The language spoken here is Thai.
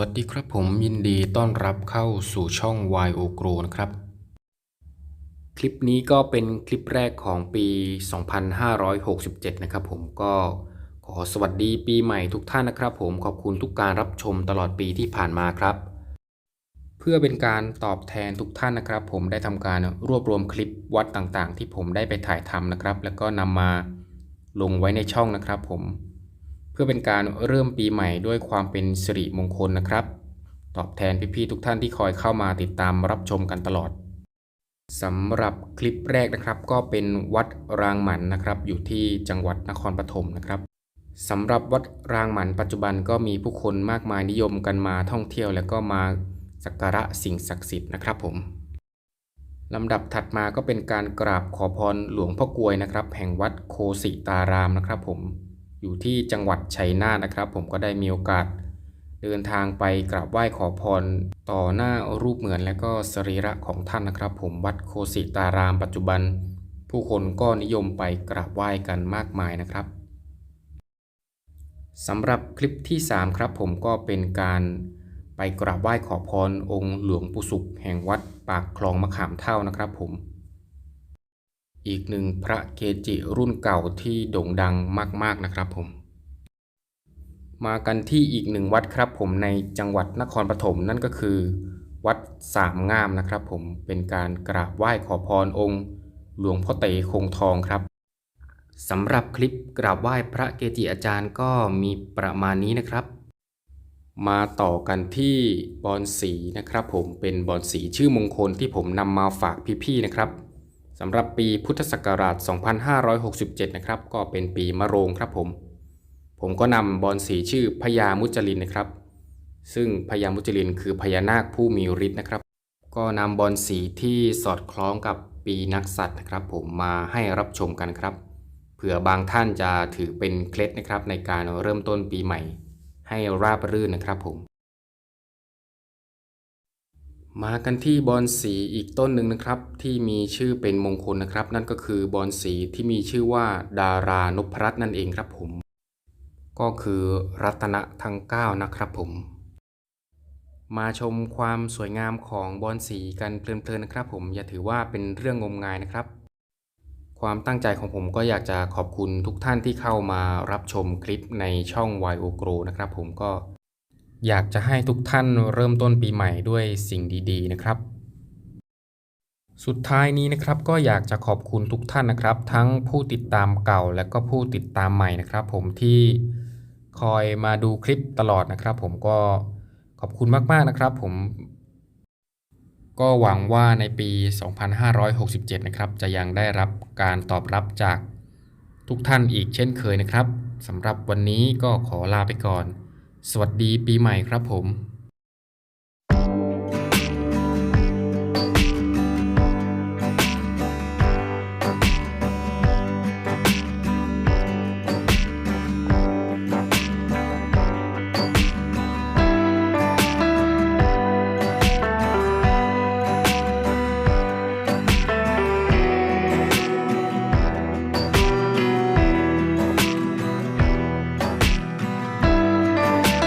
สวัสดีครับผมยินดีต้อนรับเข้าสู่ช่อง YO g r o นะครับ คลิปนี้ก็เป็นคลิปแรกของปี 2567 นะครับผมก็ขอสวัสดีปีใหม่ทุกท่านนะครับผมขอบคุณทุกการรับชมตลอดปีที่ผ่านมาครับ เพื่อเป็นการตอบแทนทุกท่านนะครับ ผมได้ทำการรวบรวมคลิปวัดต่างๆ ที่ผมได้ไปถ่ายทำนะครับ แล้วก็นำมาลงไว้ในช่องนะครับผม พื่อเป็นการเริ่มปีใหม่ด้วยความเป็นสิริมงคลนะครับ ตอบแทนพี่ๆทุกท่านที่คอยเข้ามาติดตามรับชมกันตลอดสำหรับคลิปแรกนะครับ ก็เป็นวัดรางหมันนะครับ อยู่ที่จังหวัดนครปฐมนะครับสำหรับวัดรางหมันปัจจุบันก็มีผู้คนมากมายนิยมกันมาท่องเที่ยว แล้วก็มาสักการะสิ่งศักดิ์สิทธิ์นะครับผมลำดับถัดมาก็เป็นการกราบขอพรหลวงพ่อกลวยนะครับ แห่งวัดโคสิตารามนะครับผม อยู่ที่จังหวัดชัยนาทนะครับ ผมก็ได้มีโอกาสเดินทางไปกราบไหว้ขอพร ต่อหน้ารูปเหมือนและก็สรีระของท่านนะครับ ผมวัดโคสิตารามปัจจุบัน ผู้คนก็นิยมไปกราบไหว้กันมากมายนะครับสำหรับคลิปที่ 3 ครับ ผมก็เป็นการไปกราบไหว้ขอพรองค์หลวงปู่สุข แห่งวัดปากคลองมะขามเท่านะครับผม อีกหนึ่งพระเกจิรุ่นเก่าที่โด่งดังมาก ๆนะครับผม มากันที่อีกหนึ่งวัดครับผมในจังหวัดนครปฐมนั่นก็คือ วัดสามงามนะครับผมเป็นการกราบไหว้ขอพรองค์ หลวงพ่อเต๋คงทองครับสำหรับคลิปกราบไหว้พระเกจิอาจารย์ก็มีประมาณนี้นะครับ มาต่อกันที่บอนสีนะครับผมเป็นบอนสีชื่อมงคลที่ผมนำมาฝากพี่ๆนะครับ สำหรับปีพุทธศักราช 2567 นะครับ ก็เป็นปีมะโรงครับผม ผมก็นำบอนสีชื่อพญามุจลินนะครับ ซึ่งพญามุจลินคือพญานาคผู้มีฤทธิ์นะครับ ก็นำบอนสีที่สอดคล้องกับปีนักสัตว์นะครับ ผมมาให้รับชมกันครับ เผื่อบางท่านจะถือเป็นเคล็ดนะครับในการเริ่มต้นปีใหม่ ให้ราบรื่นนะครับผม มากันที่บอนสีอีกต้นหนึ่งนะครับ ที่มีชื่อเป็นมงคลนะครับ นั่นก็คือบอนสีที่มีชื่อว่าดารานพรัตน์นั่นเองครับผม ก็คือรัตนะทั้ง 9 นะครับผม มาชมความสวยงามของบอนสีกันเพลินๆนะครับ ผมอย่าถือว่าเป็นเรื่องงมงายนะครับ ความตั้งใจของผมก็อยากจะขอบคุณทุกท่านที่เข้ามารับชมคลิปในช่อง YO Grow นะครับผมก็ อยากจะให้ทุกท่านเริ่มต้นปีใหม่ด้วยสิ่งดีๆนะครับ สุดท้ายนี้นะครับก็อยากจะขอบคุณทุกท่านนะครับ ทั้งผู้ติดตามเก่าและก็ผู้ติดตามใหม่นะครับ ผมที่คอยมาดูคลิปตลอดนะครับ ผมก็ขอบคุณมากๆนะครับ ผมก็หวังว่าในปี 2567 นะครับ จะยังได้รับการตอบรับจากทุกท่านอีกเช่นเคยนะครับสำหรับวันนี้ก็ขอลาไปก่อน สวัสดีปีใหม่ครับผม